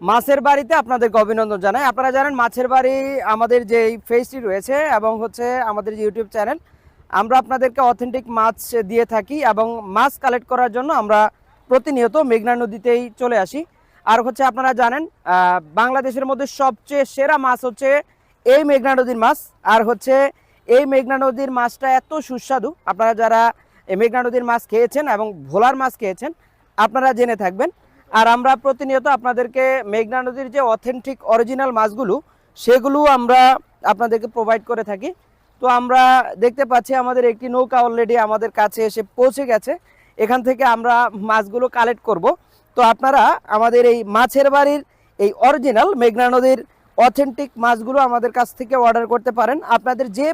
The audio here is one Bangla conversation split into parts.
মাছের বাড়িতে আপনাদেরকে অভিনন্দন জানাই। আপনারা জানেন মাছের বাড়ি আমাদের যে ফেসটি রয়েছে এবং হচ্ছে আমাদের যে ইউটিউব চ্যানেল আমরা আপনাদেরকে অথেন্টিক মাছ দিয়ে থাকি এবং মাছ কালেক্ট করার জন্য আমরা প্রতিনিয়ত মেঘনা নদীতেই চলে আসি। আর হচ্ছে আপনারা জানেন বাংলাদেশের মধ্যে সবচেয়ে সেরা মাছ হচ্ছে এই মেঘনা নদীর মাছ। আর হচ্ছে এই মেঘনা নদীর মাছটা এত সুস্বাদু। আপনারা যারা মেঘনা নদীর মাছ খেয়েছেন এবং ভোলার মাছ খেয়েছেন, আপনারা জেনে থাকবেন। আর আমরা প্রতিনিয়ত আপনাদেরকে মেঘনা নদীর যে অথেন্টিক অরিজিনাল মাছগুলো সেগুলো আমরা আপনাদেরকে প্রোভাইড করে থাকি। তো আমরা দেখতে পাচ্ছি আমাদের একটি নৌকা অলরেডি আমাদের কাছে এসে পৌঁছে গেছে। এখান থেকে আমরা মাছগুলো কালেক্ট করব। তো আপনারা আমাদের এই মাছের বাড়ির এই অরিজিনাল মেঘনা নদীর অথেন্টিক মাছগুলো আমাদের কাছ থেকে অর্ডার করতে পারেন। আপনাদের যে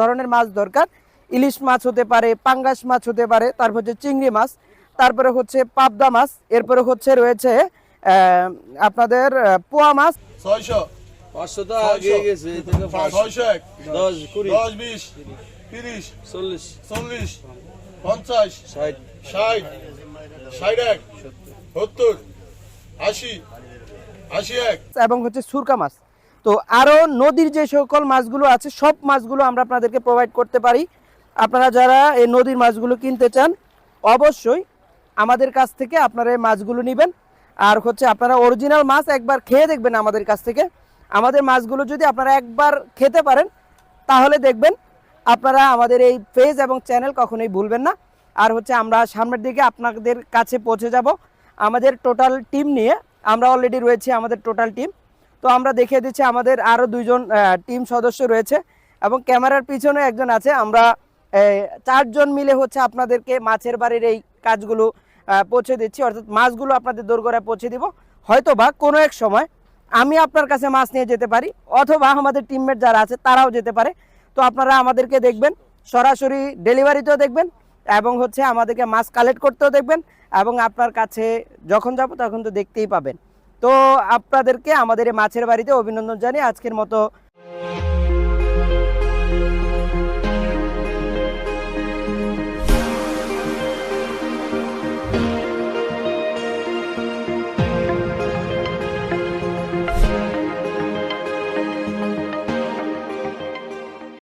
ধরনের মাছ দরকার, ইলিশ মাছ হতে পারে, পাঙ্গাস মাছ হতে পারে, তারপর হচ্ছে চিংড়ি মাছ। তারপরে হচ্ছে পাবদা মাছ এরপরে হচ্ছে রয়েছে আপনাদের পোয়া মাছ। ছয়শো। পাঁচশো তো আগে গেছে ছয়শো এক। দশ কুড়ি। দশ বিশ। তিরিশ। চল্লিশ। চল্লিশ। পঞ্চাশ। ষাট। ষাট। ষাট এক। সত্তর। আশি। আশি এক। এবং হচ্ছে সুরকা মাছ। তো আরও নদীর যে সকল মাছগুলো আছে সব মাছগুলো আমরা আপনাদেরকে প্রোভাইড করতে পারি। আপনারা যারা এই নদীর মাছগুলো কিনতে চান অবশ্যই আমাদের কাছ থেকে আপনারা এই মাছগুলো নেবেন। আর হচ্ছে আপনারা অরিজিনাল মাছ একবার খেয়ে দেখবেন আমাদের কাছ থেকে। আমাদের মাছগুলো যদি আপনারা একবার খেতে পারেন, তাহলে দেখবেন আপনারা আমাদের এই পেজ এবং চ্যানেল কখনোই ভুলবেন না। আর হচ্ছে আমরা সামনের দিকে আপনাদের কাছে পৌঁছে যাব। আমাদের টোটাল টিম নিয়ে আমরা অলরেডি রয়েছি আমাদের টোটাল টিম তো আমরা দেখিয়ে দিচ্ছি আমাদের আরও দুইজন টিম সদস্য রয়েছে। এবং ক্যামেরার পিছনে একজন আছে। আমরা চারজন মিলে হচ্ছে আপনাদেরকে মাছের বাড়ির এই কাজগুলো পৌঁছে দিচ্ছি। অর্থাৎ মাছগুলো আপনাদের দোরগোড়ায় পৌঁছে দিব। হয়তো বা কোনো এক সময় আমি আপনার কাছে মাছ নিয়ে যেতে পারি, অথবা আমাদের টিমমেট যারা আছে তারাও যেতে পারে। তো আপনারা আমাদেরকে দেখবেন, সরাসরি ডেলিভারিতেও দেখবেন, এবং হচ্ছে আমাদেরকে মাছ কালেক্ট করতেও দেখবেন, এবং আপনার কাছে যখন যাব তখন তো দেখতেই পাবেন। তো আপনাদেরকে আমাদের এই মাছের বাড়িতে অভিনন্দন জানিয়ে আজকের মতো